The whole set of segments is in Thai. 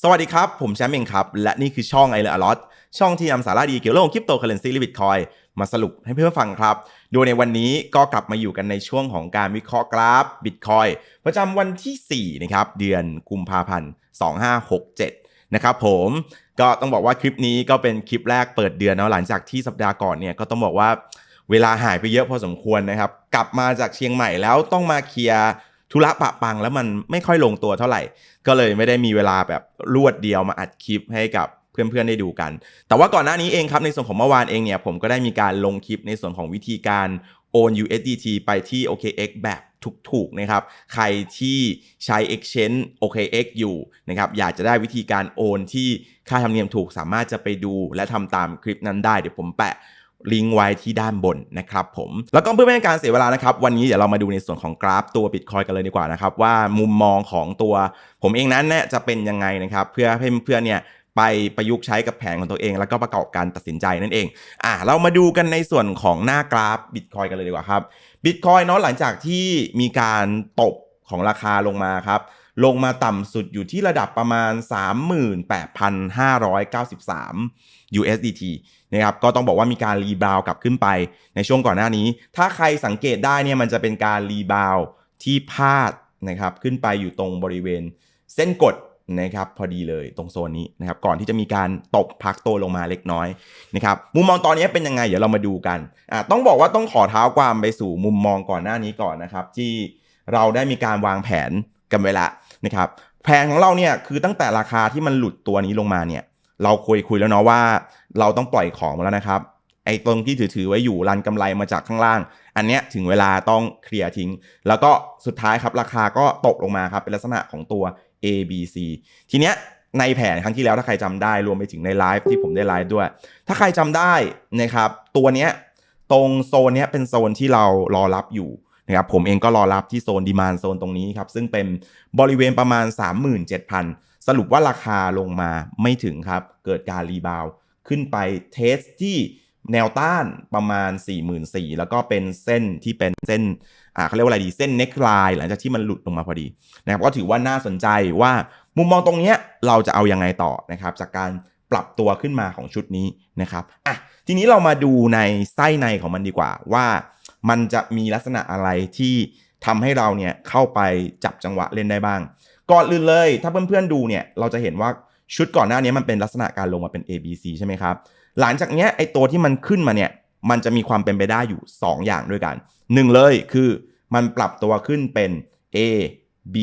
สวัสดีครับ ผมแชมป์เองครับ และนี่คือช่องไอเลอร์ลอตช่องที่นำสาระดีเกี่ยวกับเรื่องคริปโตเคอเรนซีหรือบิตคอยมาสรุปให้เพื่อนฟังครับ โดยในวันนี้ก็กลับมาอยู่กันในช่วงของการวิเคราะห์กราฟบิตคอยประจำวันที่ 4 นะครับ เดือนกุมภาพันธ์ 2567 นะครับผมก็ต้องบอกว่าคลิปนี้ก็เป็นคลิปแรกเปิดเดือนเนาะหลังจากที่สัปดาห์ก่อนเนี่ยก็ต้องบอกว่าเวลาหายไปเยอะพอสมควรนะครับ กลับมาจากเชียงใหม่แล้วต้องมาเคลียร์ ธุระปะปังแล้วมันไม่ค่อยลงตัวเท่าไหร่ ก็เลยไม่ได้มีเวลาแบบรวดเดียวมาอัดคลิปให้กับเพื่อนๆได้ดูกัน แต่ว่าก่อนหน้านี้เองครับในส่วนของเมื่อวานเองเนี่ยผมก็ได้มีการลงคลิปในส่วนของวิธีการโอน USDT ไปที่ OKX แบบถูกๆนะครับ ใครที่ใช้ Exchange OKX อยู่นะครับ อยากจะได้วิธีการโอนที่ค่าธรรมเนียมถูกสามารถจะไปดูและทำตามคลิปนั้นได้ เดี๋ยวผมแปะ ลิงก์ไว้ที่ด้านบนนะครับผม แล้วก็เพื่อไม่ให้การเสียเวลานะครับ วันนี้เดี๋ยวเรามาดูในส่วนของกราฟตัว Bitcoin กันเลยดีกว่านะครับว่ามุมมองของตัวผมเองนั้นเนี่ยจะเป็นยังไงนะครับเพื่อให้เพื่อนๆเนี่ยไปประยุกต์ใช้กับแผนของตัวเอง แล้วก็ประกอบการตัดสินใจนั่นเอง อะเรามาดูกันในส่วนของหน้ากราฟ Bitcoin กันเลยดีกว่าครับ Bitcoin เนาะหลังจากที่มีการตบของราคาลงมาครับลงมาต่ำสุดอยู่ที่ระดับประมาณ 38,593 USDT นะครับก็ต้องบอกว่ามีการรีบาวกลับขึ้นไปในช่วงก่อนหน้านี้ ถ้าใครสังเกตได้เนี่ยมันจะเป็นการรีบาวที่พาดนะครับขึ้นไปอยู่ตรงบริเวณเส้นกดนะครับพอดีเลยตรงโซนนี้นะครับก่อนที่จะมีการตบพักตัวลงมาเล็กน้อยนะครับมุมมองตอนนี้เป็นยังไง เดี๋ยวเรามาดูกันอะต้องบอกว่าต้องขอเท้าความไปสู่มุมมองก่อนหน้านี้ก่อนนะครับ ที่เราได้มีการวางแผนกันไว้ละนะครับแผนของเราเนี่ยคือตั้งแต่ราคาที่มันหลุดตัวนี้ลงมาเนี่ย เราคุยคุยแล้วเนาะว่า เราต้องปล่อยของมาแล้วนะครับ ไอ้ตรงที่ถือถือไว้อยู่รันกำไรมาจากข้างล่าง อันเนี้ยถึงเวลาต้องเคลียร์ทิ้ง แล้วก็สุดท้ายครับราคาก็ตกลงมาครับเป็นลักษณะของตัว A B C ทีเนี้ยในแผนครั้งที่แล้วถ้าใครจำได้รวมไปถึงในไลฟ์ที่ผมได้ไลฟ์ด้วย ถ้าใครจำได้นะครับตัวเนี้ยตรงโซนเนี้ยเป็นโซนที่เรารอรับอยู่นะครับผมเองก็รอรับที่โซนดีมานโซนตรงนี้ครับซึ่งเป็นบริเวณประมาณ 37,000 สรุปว่าราคาลงมาไม่ถึงครับ เกิดการรีบาวขึ้นไปเทสที่แนวต้านประมาณ 44,000แล้วก็เป็นเส้นที่เป็นเส้นอ่าเขาเรียกว่าอะไรดีเส้นเน็กไลน์หลังจากที่มันหลุดลงมาพอดีนะครับก็ถือว่าน่าสนใจว่ามุมมองตรงเนี้ยเราจะเอายังไงต่อนะครับจากการปรับตัวขึ้นมาของชุดนี้นะครับอะทีนี้เรามาดูในไส้ในของมันดีกว่าว่ามันจะมีลักษณะอะไรที่ทำให้เราเนี่ยเข้าไปจับจังหวะเล่นได้บ้าง ก่อนอื่นเลย ถ้าเพื่อนๆดูเนี่ยเราจะเห็นว่าชุดก่อนหน้านี้มันเป็นลักษณะการลงมาเป็น A B C ใช่ไหมครับ หลังจากเนี้ยไอตัวที่มันขึ้นมาเนี่ยมันจะมีความเป็นไปได้อยู่ 2 อย่างด้วยกันหนึ่งเลยคือมันปรับตัวขึ้นเป็น A B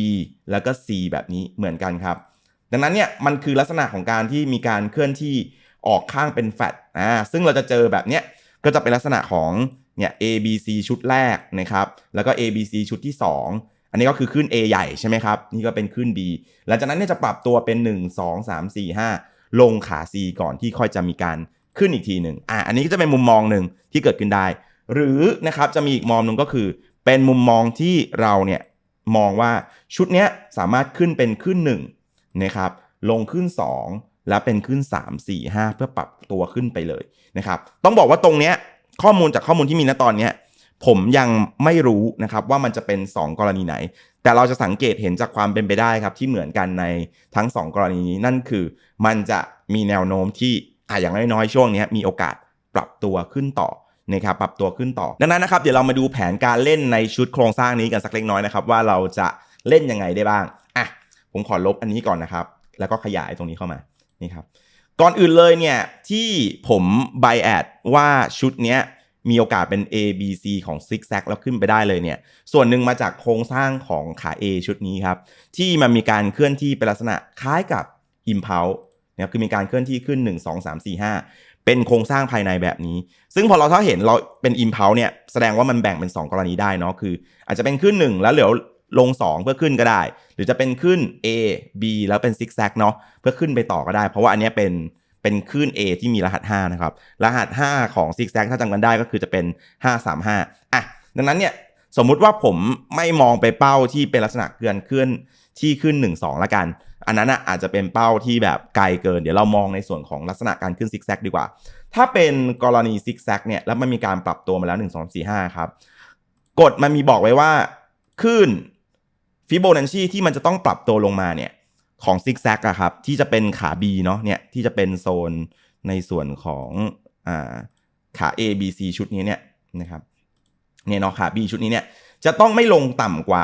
แล้วก็ C แบบนี้เหมือนกันครับ ดังนั้นเนี่ยมันคือลักษณะของการที่มีการเคลื่อนที่ออกข้างเป็นแฟลตอ่าซึ่งเราจะเจอแบบเนี้ยก็จะเป็นลักษณะของเนี่ย A B C ชุดแรกนะครับ แล้วก็ A B C ชุดที่ 2 อันนี้ก็คือขึ้น A ใหญ่ใช่ไหมครับ นี่ก็เป็นขึ้น B หลังจากนั้นเนี่ยจะปรับตัวเป็น 1 2 3 4 5 ลงขา C ก่อนที่ค่อยจะมีการขึ้นอีกทีหนึ่งอะอันนี้ก็จะเป็นมุมมองหนึ่งที่เกิดขึ้นได้ หรือนะครับจะมีอีกมองหนึ่งก็คือ เป็นมุมมองที่เราเนี่ยมองว่าชุดเนี้ยสามารถขึ้นเป็นขึ้น1นะครับลงขึ้น 2 และเป็นขึ้น 3 4 5 เพื่อปรับตัวขึ้นไปเลยนะครับต้องบอกว่าตรงเนี้ยข้อมูลจากข้อมูลที่มีณตอนเนี้ย ผมยังไม่รู้นะครับว่ามันจะเป็น 2 กรณีไหน แต่เราจะสังเกตเห็นจากความเป็นไปได้ครับ ที่เหมือนกันในทั้ง 2 กรณีนี้นั่นคือ มันจะมีแนวโน้มที่อะอย่างน้อยๆช่วงนี้มีโอกาสปรับตัวขึ้นต่อนะครับปรับตัวขึ้นต่อ ดังนั้นนะครับเดี๋ยวเรามาดูแผนการเล่นในชุดโครงสร้างนี้กันสักเล็กน้อยนะครับว่าเราจะเล่นยังไงได้บ้างอะผมขอลบอันนี้ก่อนนะครับ แล้วก็ขยายตรงนี้เข้ามานี่ครับก่อนอื่นเลยเนี่ยที่ผมไบแอดว่าชุดเนี้ย มีโอกาสเป็น A B C ของ Zig Zag แล้วขึ้นไปได้เลยเนี่ย ส่วนหนึ่งมาจากโครงสร้างของขา A ชุดนี้ครับ ที่มันมีการเคลื่อนที่เป็นลักษณะคล้ายกับ Impulse นะครับคือมีการเคลื่อนที่ขึ้น 1 2 3 4 5 เป็นโครงสร้างภายในแบบนี้ ซึ่งพอเราถ้าเห็นเราเป็น impulse เนี่ยแสดงว่ามันแบ่งเป็น 2 กรณีได้เนาะคือ อาจจะเป็นขึ้น 1 แล้วเหลือลง 2 เพื่อขึ้นก็ได้ หรือจะเป็นขึ้น A B แล้วเป็นซิกแซกเนาะเพื่อขึ้นไปต่อก็ได้ เพราะว่าอันนี้เป็น เป็นขึ้น A ที่มีรหัส 5 นะครับ รหัส 5 ของซิกแซกถ้าจำกันได้ก็คือจะเป็น 535 อะ ดังนั้นเนี่ย สมมุติว่าผมไม่มองไปเป้าที่เป็นลักษณะเกลื่อนเคลื่อนที่ขึ้น 1 2 ละกัน อันนั้นอาจจะเป็นเป้าที่แบบไกลเกิน เดี๋ยวเรามองในส่วนของลักษณะการขึ้นซิกแซกดีกว่า ถ้าเป็นกรณีซิกแซกเนี่ย แล้วมันมีการปรับตัวมาแล้ว 1 2 4 5 ครับกฎมันมีบอกไว้ว่าขึ้นฟิโบนัชชีที่มันจะต้องปรับตัวลงมาเนี่ย ของซิกแซกอะครับ ที่จะเป็นขา B เนาะเนี่ยที่จะเป็นโซนในส่วนของอ่าขา A B C ชุดนี้เนี่ยนะครับเนี่ยเนาะขา B ชุดนี้เนี่ยจะต้องไม่ลงต่ำกว่า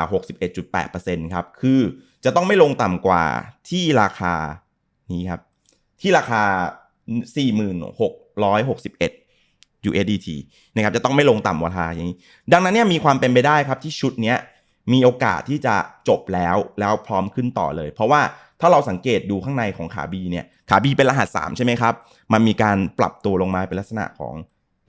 61.8%ครับ คือจะต้องไม่ลงต่ำกว่าที่ราคานี้ครับ ที่ราคา 4661 USDT นะครับ จะต้องไม่ลงต่ำกว่าราคาอย่างนี้ ดังนั้นเนี่ยมีความเป็นไปได้ครับที่ชุดเนี้ยมีโอกาสที่จะจบแล้วแล้วพร้อมขึ้นต่อเลย เพราะว่า ถ้าเราสังเกตดูข้างในของขา B เนี่ยขา B เป็นรหัส 3 ใช่ไหมครับ มันมีการปรับตัวลงมาเป็นลักษณะของ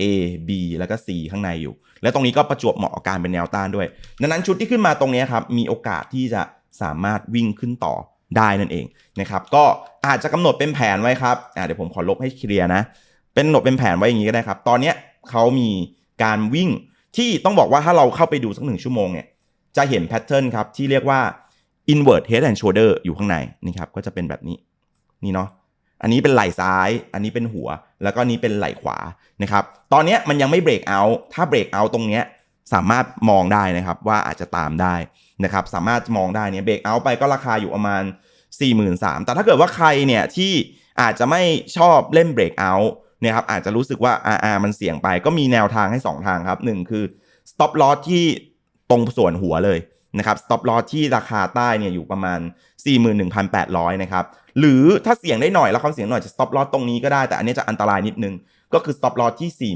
A B แล้วก็ C ข้างในอยู่ และตรงนี้ก็ประจวบเหมาะกับการเป็นแนวต้านด้วย ดังนั้นชุดที่ขึ้นมาตรงนี้ครับ มีโอกาสที่จะสามารถวิ่งขึ้นต่อได้นั่นเองนะครับ ก็อาจจะกำหนดเป็นแผนไว้ครับเดี๋ยวผมขอลบให้เคลียร์นะ เป็นกำหนดเป็นแผนไว้อย่างนี้ก็ได้ครับ ตอนนี้เขามีการวิ่งที่ต้องบอกว่าถ้าเราเข้าไปดูสักหนึ่งชั่วโมงเนี่ย จะเห็นแพทเทิร์นครับที่เรียกว่า invert head and shoulder อยู่ข้างในนี่ครับก็จะเป็นแบบนี้นี่เนาะอันนี้เป็นไหล่ซ้าย อันนี้เป็นหัว แล้วก็นี้เป็นไหล่ขวานะครับ ตอนนี้มันยังไม่เบรกเอาถ้าเบรกเอาตรงเนี้ยสามารถมองได้นะครับว่าอาจจะตามได้นะครับ สามารถมองได้เนี่ยเบรกเอาไปก็ราคาอยู่ประมาณ 43,000แต่ถ้าเกิดว่าใครเนี่ยที่อาจจะไม่ชอบเล่นเบรกเอาเนี่ยครับอาจจะรู้สึกว่าอ่าอ่ามันเสี่ยงไปก็มีแนวทางให้ 2 ทางครับหนึ่งคือ stop loss ที่ตรงส่วนหัวเลย นะครับ stop loss ที่ราคาใต้เนี่ยอยู่ประมาณ 41,800 นะครับ หรือถ้าเสี่ยงได้หน่อยแล้วความเสี่ยงหน่อยจะ stop loss ตรงนี้ก็ได้ แต่อันนี้จะอันตรายนิดนึง ก็คือ stop loss ที่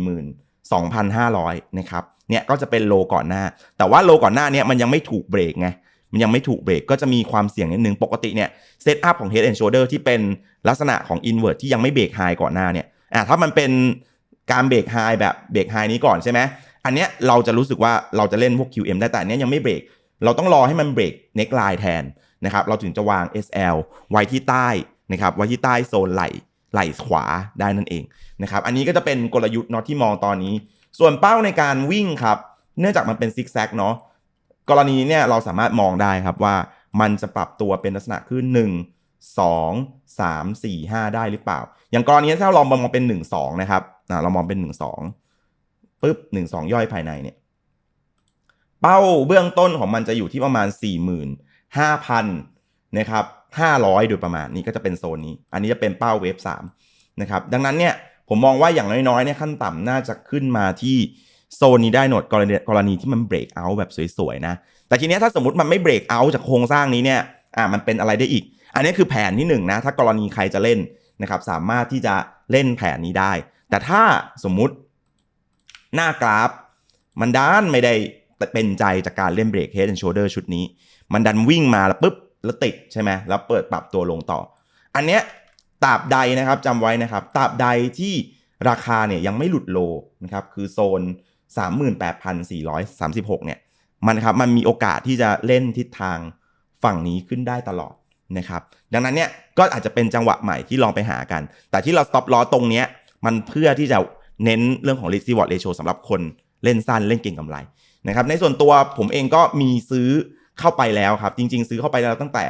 42,500 นะครับเนี่ยก็จะเป็นโลก่อนหน้า แต่ว่าโลก่อนหน้าเนี่ยมันยังไม่ถูกเบรกไงมันยังไม่ถูกเบรกก็จะมีความเสี่ยงนิดนึงปกติเนี่ยเซตอัพของ head and shoulder ที่เป็นลักษณะของ invert ที่ยังไม่เบรกไฮก่อนหน้าเนี่ยอะถ้ามันเป็นการเบรกไฮแบบเบรกไฮนี้ก่อนใช่ไหมอันเนี้ยเราจะรู้สึกว่าเราจะเล่นพวก QM ได้แต่อันเนี้ยยังไม่เบรก เราต้องรอให้มันเบรก neck line แทนนะครับ เราถึงจะวาง SL ไว้ที่ใต้นะครับไว้ที่ใต้โซนไหลไหลขวาได้นั่นเองนะครับ อันนี้ก็จะเป็นกลยุทธ์เนาะที่มองตอนนี้ ส่วนเป้าในการวิ่งครับ เนื่องจากมันเป็นซิกแซกเนาะกรณีเนี่ยเราสามารถมองได้ครับว่ามันจะปรับตัวเป็นลักษณะขึ้น 1 2 3 4 5 ได้หรือเปล่า อย่างกรณีถ้าเรามองเป็น 1 2 นะครับเรามองเป็น 1 2ปุ๊บ 1 2 ย่อยภายในเนี่ย เป้าเบื้องต้นของมันจะอยู่ที่ประมาณ 45,000นะครับ500 โดยประมาณนี้ก็จะเป็นโซนนี้ อันนี้จะเป็นเป้าเวฟ3นะครับดังนั้นเนี่ยผมมองว่าอย่างน้อยๆเนี่ยขั้นต่ำน่าจะขึ้นมาที่โซนนี้ได้หนดกรณีกรณีที่มันเบรกเอาท์แบบสวยๆนะแต่ทีนี้ถ้าสมมติมันไม่เบรกเอาท์จากโครงสร้างนี้เนี่ยอ่ามันเป็นอะไรได้อีก อันนี้คือแผนที่1นนะถ้ากรณีใครจะเล่นนะครับสามารถที่จะเล่นแผนนี้ได้ แต่ถ้าสมมุติหน้ากราฟ มันด้านไม่ได้ เป็นใจจากการเล่นเบรก Head and Shoulder ชุดนี้ มันดันวิ่งมาแล้วปุ๊บแล้วติดใช่ไหมแล้วเปิดปรับตัวลงต่อ อันเนี้ยตราบใดนะครับจำไว้นะครับตราบใดที่ราคาเนี่ยยังไม่หลุดโลนะครับคือโซน 38,436เนี่ยมันครับมันมีโอกาสที่จะเล่นทิศทางฝั่งนี้ขึ้นได้ตลอดนะครับดังนั้นเนี่ยก็อาจจะเป็นจังหวะใหม่ที่ลองไปหากัน แต่ที่เรา stop loss ตรงเนี้ยมันเพื่อที่จะเน้นเรื่องของ risk reward ratio สำหรับคนเล่นสั้นเล่นเก่งกำไร นะครับในส่วนตัวผมเองก็มีซื้อเข้าไปแล้วครับ จริง ๆ ซื้อเข้าไปแล้วตั้งแต่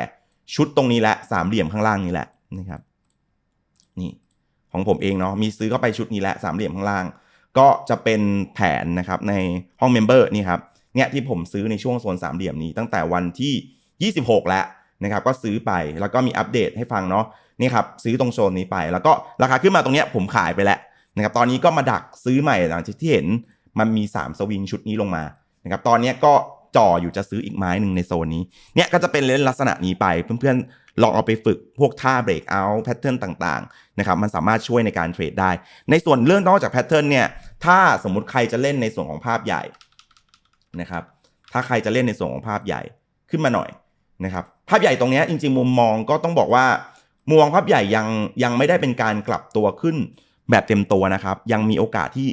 ชุดตรงนี้แหละสามเหลี่ยมข้างล่างนี้แหละนะครับนี่ของผมเองเนาะมีซื้อเข้าไปชุดนี้แหละสามเหลี่ยมข้างล่าง ก็จะเป็นแผนนะครับในห้องเมมเบอร์นี่ครับเนี่ยที่ผมซื้อในช่วงโซนสามเหลี่ยมนี้ตั้งแต่วันที่ 26 แล้วนะครับก็ซื้อไปแล้วก็มีอัปเดตให้ฟังเนาะนี่ครับซื้อตรงโซนนี้ไป แล้วก็ราคาขึ้นมาตรงเนี้ยผมขายไปแล้วนะครับตอนนี้ก็มาดักซื้อใหม่หลังจากที่เห็นมันมี 3 สวิงชุดนี้ลงมา นะครับตอนนี้ก็จ่ออยู่จะซื้ออีกไม้หนึ่งในโซนนี้เนี่ยก็จะเป็นเล่นลักษณะนี้ไปเพื่อนๆลองเอาไปฝึกพวกท่าเบรกเอาท์แพทเทิร์นต่างๆนะครับมันสามารถช่วยในการเทรดได้ ในส่วนเรื่องนอกจากแพทเทิร์นเนี่ยถ้าสมมุติใครจะเล่นในส่วนของภาพใหญ่นะครับถ้าใครจะเล่นในส่วนของภาพใหญ่ขึ้นมาหน่อยนะครับภาพใหญ่ตรงนี้จริงๆมุมมองก็ต้องบอกว่ามุมมองภาพใหญ่ยังยังไม่ได้เป็นการกลับตัวขึ้นแบบเต็มตัวนะครับ ยังมีโอกาสที่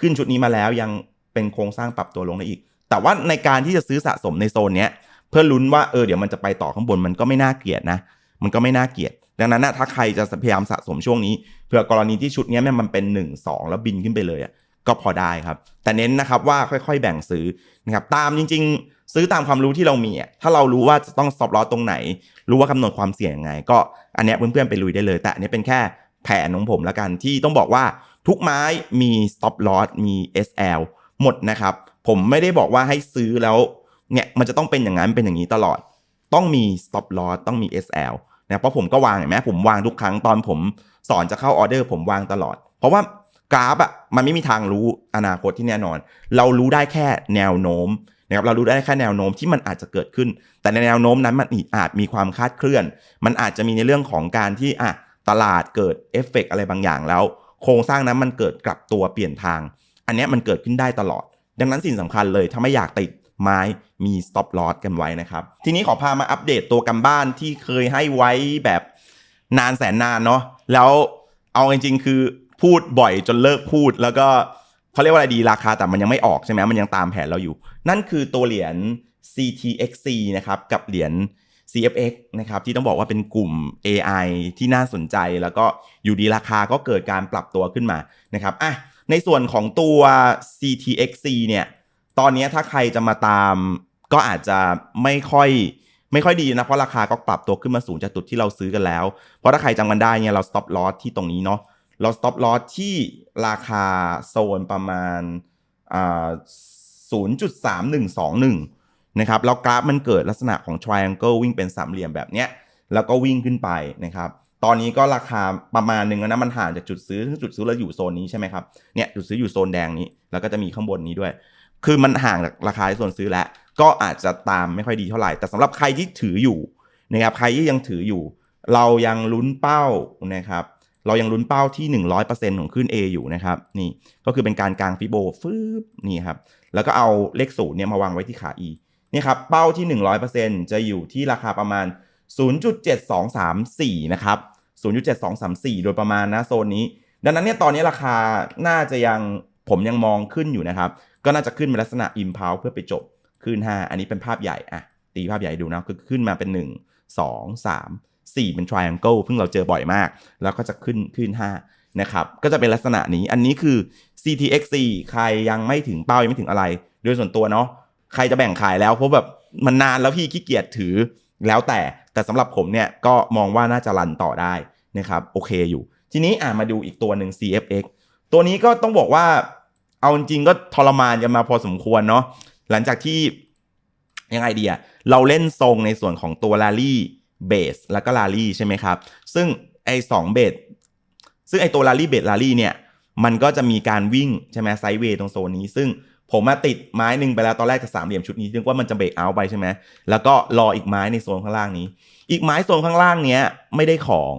ขึ้นชุดนี้มาแล้วยังเป็นโครงสร้างปรับตัวลงได้อีก แต่ว่าในการที่จะซื้อสะสมในโซนเนี้ยเพื่อลุ้นว่าเออเดี๋ยวมันจะไปต่อข้างบนมันก็ไม่น่าเกลียดนะ มันก็ไม่น่าเกลียด ดังนั้นนะถ้าใครจะพยายามสะสมช่วงนี้เผื่อกรณีที่ชุดนี้แม่มันเป็น 1 2 แล้วบินขึ้นไปเลยอะก็พอได้ครับ แต่เน้นนะครับว่าค่อยๆ แบ่งซื้อนะครับตามจริง ๆ ซื้อตามความรู้ที่เรามีอะถ้าเรารู้ว่าจะต้อง stop loss ตรงไหน รู้ว่าคำนวณความเสี่ยงยังไง ก็อันเนี้ยเพื่อนๆไปลุยได้เลย แต่อันนี้เป็นแค่แผนของผมแล้วกันที่ต้องบอกว่าทุกไม้มี stop loss มี SL หมดนะครับ ผมไม่ได้บอกว่าให้ซื้อแล้วเนี่ยมันจะต้องเป็นอย่างนั้นเป็นอย่างนี้ตลอด ต้องมี stop loss ต้องมี SL นะเพราะผมก็วางเห็นไหมผมวางทุกครั้งตอนผมสอนจะเข้าออเดอร์ผมวางตลอด เพราะว่ากราฟอะมันไม่มีทางรู้อนาคตที่แน่นอน เรารู้ได้แค่แนวโน้มนะครับเรารู้ได้แค่แนวโน้มที่มันอาจจะเกิดขึ้น แต่ในแนวโน้มนั้นมันอาจมีความคาดเคลื่อน มันอาจจะมีในเรื่องของการที่อะตลาดเกิดเอฟเฟกอะไรบางอย่างแล้ว โครงสร้างนั้นมันเกิดกลับตัวเปลี่ยนทาง อันนี้มันเกิดขึ้นได้ตลอด ดังนั้นสิ่งสำคัญเลยถ้าไม่อยากติดไม้มี stop loss กันไว้นะครับ ทีนี้ขอพามาอัปเดตตัวกันบ้านที่เคยให้ไว้แบบนานแสนนานเนาะแล้วเอาจริงๆคือพูดบ่อยจนเลิกพูด แล้วก็เขาเรียกว่าอะไรดีราคาแต่มันยังไม่ออกใช่ไหมมันยังตามแผนเราอยู่ นั่นคือตัวเหรียญ CTXC นะครับกับเหรียญ CFX นะครับที่ต้องบอกว่าเป็นกลุ่ม AI ที่น่าสนใจแล้วก็อยู่ดีราคาก็เกิดการปรับตัวขึ้นมานะครับอะ ในส่วนของตัว CTXC เนี่ย ตอนนี้ถ้าใครจะมาตามก็อาจจะไม่ค่อยไม่ค่อยดีนะ เพราะราคาก็ปรับตัวขึ้นมาสูงจากจุดที่เราซื้อกันแล้ว เพราะถ้าใครจำกันได้เนี่ยเรา stop loss ที่ตรงนี้เนาะเรา stop loss ที่ราคาโซนประมาณอ่า0.3121 นะครับ แล้วกราฟมันเกิดลักษณะของ triangle วิ่งเป็นสามเหลี่ยมแบบเนี้ย แล้วก็วิ่งขึ้นไปนะครับ ตอนนี้ก็ราคาประมาณหนึ่งแล้วนะมันห่างจากจุดซื้อจุดซื้อเราอยู่โซนนี้ใช่ไหมครับเนี่ยจุดซื้ออยู่โซนแดงนี้แล้วก็จะมีข้างบนนี้ด้วย คือมันห่างจากราคาที่โซนซื้อแล้ว ก็อาจจะตามไม่ค่อยดีเท่าไหร่ แต่สำหรับใครที่ถืออยู่นะครับใครที่ยังถืออยู่ เรายังลุ้นเป้านะครับเรายังลุ้นเป้าที่ 100%ของขึ้น A อยู่นะครับนี่ก็คือเป็นการกลางฟิโบฟืบนี่ครับแล้วก็เอาเลขศูนย์เนี่ยมาวางไว้ที่ขา E นี่ครับเป้าที่ 100%จะอยู่ที่ราคาประมาณ 0.7234 นะครับ 0.7234 โดยประมาณนะโซนนี้ ดังนั้นเนี่ยตอนนี้ราคาน่าจะยังผมยังมองขึ้นอยู่นะครับ ก็น่าจะขึ้นเป็นลักษณะ impulse เพื่อไปจบขึ้น 5 อันนี้เป็นภาพใหญ่อะตีภาพใหญ่ดูนะคือขึ้นมาเป็น 1 2 3 4 เป็น triangle เพิ่งเราเจอบ่อยมาก แล้วก็จะขึ้นขึ้น 5 นะครับ ก็จะเป็นลักษณะนี้อันนี้คือ CTXC ใครยังไม่ถึงเป้ายังไม่ถึงอะไร โดยส่วนตัวเนาะใครจะแบ่งขายแล้วเพราะแบบมันนานแล้วพี่ขี้เกียจถือแล้วแต่แต่สำหรับผมเนี่ยก็มองว่าน่าจะรันต่อได้ นะครับโอเคอยู่ ทีนี้อ่ามาดูอีกตัวหนึ่ง CFX ตัวนี้ก็ต้องบอกว่า เอาจริงก็ทรมานกันมาพอสมควรเนาะหลังจากที่ยังไงดีอะเราเล่นทรงในส่วนของตัวลารี่เบสแล้วก็ลารี่ใช่ไหมครับ ซึ่งไอ้สองเบสซึ่งไอ้ตัวลารี่เบสลารี่เนี่ยมันก็จะมีการวิ่งใช่ไหมไซด์เวย์ตรงโซนนี้ ซึ่งผมมาติดไม้หนึ่งไปแล้วตอนแรกจากสามเหลี่ยมชุดนี้นึกว่ามันจะเบรกเอาไปใช่ไหมแล้วก็รออีกไม้ในโซนข้างล่างนี้ อีกไม้โซนข้างล่างเนี้ยไม่ได้ของ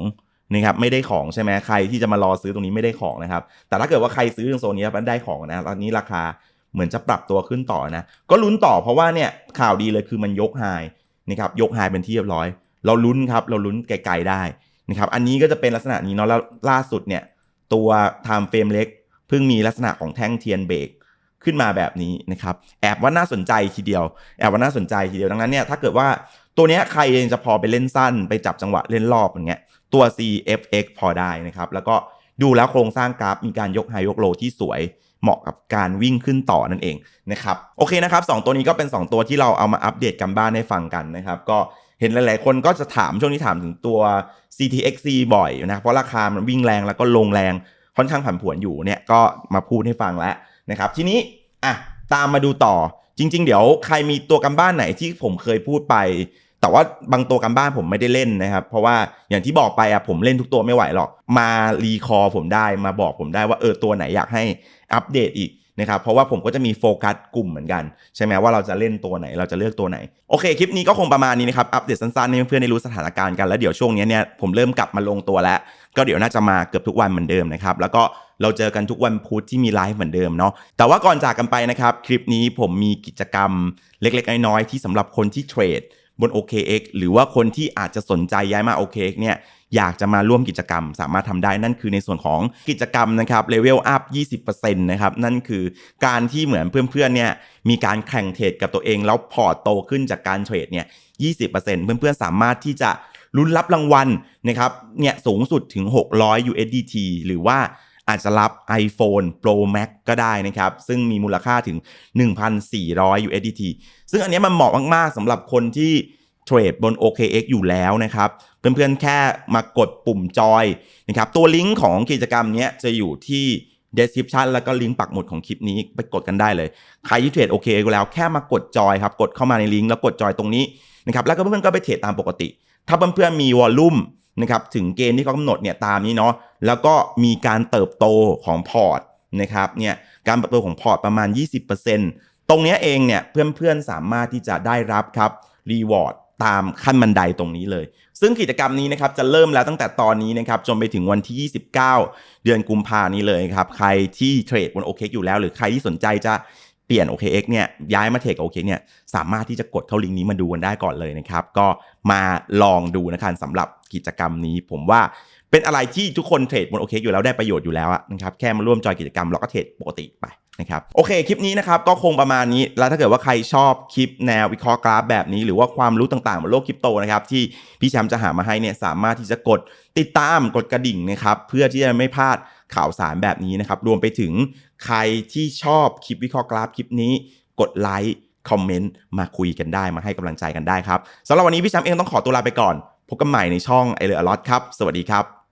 นะครับไม่ได้ของใช่ไหมใครที่จะมารอซื้อตรงนี้ไม่ได้ของนะครับ แต่ถ้าเกิดว่าใครซื้อตรงโซนนี้มันได้ของนะตอนนี้ราคาเหมือนจะปรับตัวขึ้นต่อนะ ก็ลุ้นต่อเพราะว่าเนี่ยข่าวดีเลยคือมันยกไฮนะครับยกไฮเป็นที่เรียบร้อย เราลุ้นครับเราลุ้นไกลๆได้นะครับอันนี้ก็จะเป็นลักษณะนี้เนาะแล้วล่าสุดเนี่ยตัวไทม์เฟรมเล็กเพิ่งมีลักษณะของแท่งเทียนเบรกขึ้นมาแบบนี้นะครับแอบว่าน่าสนใจทีเดียว แอบว่าน่าสนใจทีเดียวดังนั้นเนี่ยถ้าเกิดว่า ตัวนี้ใครเองจะพอไปเล่นสั้น ไปจับจังหวะเล่นรอบอย่างเงี้ยตัว CFX พอได้นะครับ แล้วก็ดูแล้วโครงสร้างกราฟมีการยกไฮยกโลที่สวยเหมาะกับการวิ่งขึ้นต่อนั่นเองนะครับโอเคนะครับสตัวนี้ก็เป็น 2 ตัวที่เราเอามาอัปเดตกันบ้านให้ฟังกันนะครับ ก็เห็นหลาย ๆ คนก็จะถามช่วงนี้ถามถึงตัว CTXC บ่อยนะเพราะราคามันวิ่งแรงแล้วก็ลงแรงค่อนข้างผันผวนอยู่เนี่ยก็มาพูดให้ฟังแล้วนะครับ ทีนี้อะตามมาดูต่อ จริง ๆ เดี๋ยวใครมีตัวกันบ้านไหนที่ผมเคยพูดไป แต่ว่าบางตัวกันบ้านผมไม่ได้เล่นนะครับ เพราะว่าอย่างที่บอกไปอะผมเล่นทุกตัวไม่ไหวหรอก มารีคอร์ผมได้มาบอกผมได้ว่าเออตัวไหนอยากให้อัปเดตอีกนะครับเพราะว่าผมก็จะมีโฟกัสกลุ่มเหมือนกัน ใช่ไหมว่าเราจะเล่นตัวไหนเราจะเลือกตัวไหน โอเค คลิปนี้ก็คงประมาณนี้นะครับ อัปเดตสั้นๆให้เพื่อนๆได้รู้สถานการณ์กันแล้วเดี๋ยวช่วงนี้เนี่ยผมเริ่มกลับมาลงตัวแล้ว ก็เดี๋ยวน่าจะมาเกือบทุกวันเหมือนเดิมนะครับ แล้วก็ เราเจอกันทุกวันพุธที่มีไลฟ์เหมือนเดิมเนาะแต่ว่าก่อนจากกันไปนะครับคลิปนี้ผมมีกิจกรรมเล็กๆ น้อยๆที่สำหรับคนที่เทรดบน OKX หรือว่าคนที่อาจจะสนใจย้ายมา OKX เนี่ยอยากจะมาร่วมกิจกรรม สามารถทำได้นั่นคือในส่วนของกิจกรรมนะครับเลเวลอัพ 20%นะครับนั่นคือการที่เหมือนเพื่อนๆเนี่ยมีการแข่งเทรดกับตัวเอง แล้วพอร์ตโตขึ้นจากการเทรดเนี่ย20%เพื่อนๆสามารถที่จะลุ้นรับรางวัลนะครับเนี่ยสูงสุดถึง 600 USDT หรือว่า อาจจะรับ iPhone Pro Max ก็ได้นะครับ ซึ่งมีมูลค่าถึง 1,400 USDT ซึ่งอันนี้มันเหมาะมาก ๆสำหรับคนที่เทรดบน OKX อยู่แล้วนะครับ เพื่อนๆแค่มากดปุ่มจอยนะครับ ตัวลิงก์ของกิจกรรมนี้จะอยู่ที่ description แล้วก็ลิงก์ปักหมุดของคลิปนี้ไปกดกันได้เลย ใครที่เทรด OKX แล้วแค่มากดจอยครับ กดเข้ามาในลิงก์แล้วกดจอยตรงนี้นะครับ แล้วก็เพื่อนๆก็ไปเทรดตามปกติ ถ้าเพื่อนๆมีวอลลุ่ม นะครับถึงเกณฑ์ที่เขากำหนดเนี่ยตามนี้เนาะแล้วก็มีการเติบโตของพอร์ตนะครับเนี่ยการเติบโตของพอร์ตประมาณ 20%ตรงเนี้เองเนี่ยเพื่อนๆสามารถที่จะได้รับครับรีวอร์ดตามขั้นบันไดตรงนี้เลย ซึ่งกิจกรรมนี้นะครับจะเริ่มแล้วตั้งแต่ตอนนี้นะครับจนไปถึงวันที่ 29 เดือนกุมภานี้เลยครับ ใครที่เทรดบน OKX อยู่แล้ว หรือใครที่สนใจจะ เปลี่ยน OKX เนี่ยย้ายมาเทรดกับ OKX เนี่ยสามารถที่จะกดเข้าลิงก์นี้มาดูกันได้ก่อนเลยนะครับ ก็มาลองดูนะครับสำหรับกิจกรรมนี้ ผมว่าเป็นอะไรที่ทุกคนเทรดบน OKX อยู่แล้วได้ประโยชน์อยู่แล้วนะครับแค่มาร่วมจอยกิจกรรมเราก็เทรดปกติไปนะครับโอเคคลิปนี้นะครับก็คงประมาณนี้ แล้วถ้าเกิดว่าใครชอบคลิปแนววิเคราะห์กราฟแบบนี้ หรือว่าความรู้ต่างๆบนโลกคริปโตนะครับที่พี่แชมป์จะหามาให้เนี่ยสามารถที่จะกดติดตามกดกระดิ่งนะครับเพื่อที่จะไม่พลาด ข่าวสารแบบนี้นะครับ รวมไปถึงใครที่ชอบคลิปวิเคราะห์กราฟคลิปนี้ กดไลค์คอมเมนต์มาคุยกันได้มาให้กำลังใจกันได้ครับสำหรับวันนี้พี่แชมป์เองต้องขอตัวลาไปก่อนพบกันใหม่ในช่องไอเลอร์ลอตครับ สวัสดีครับ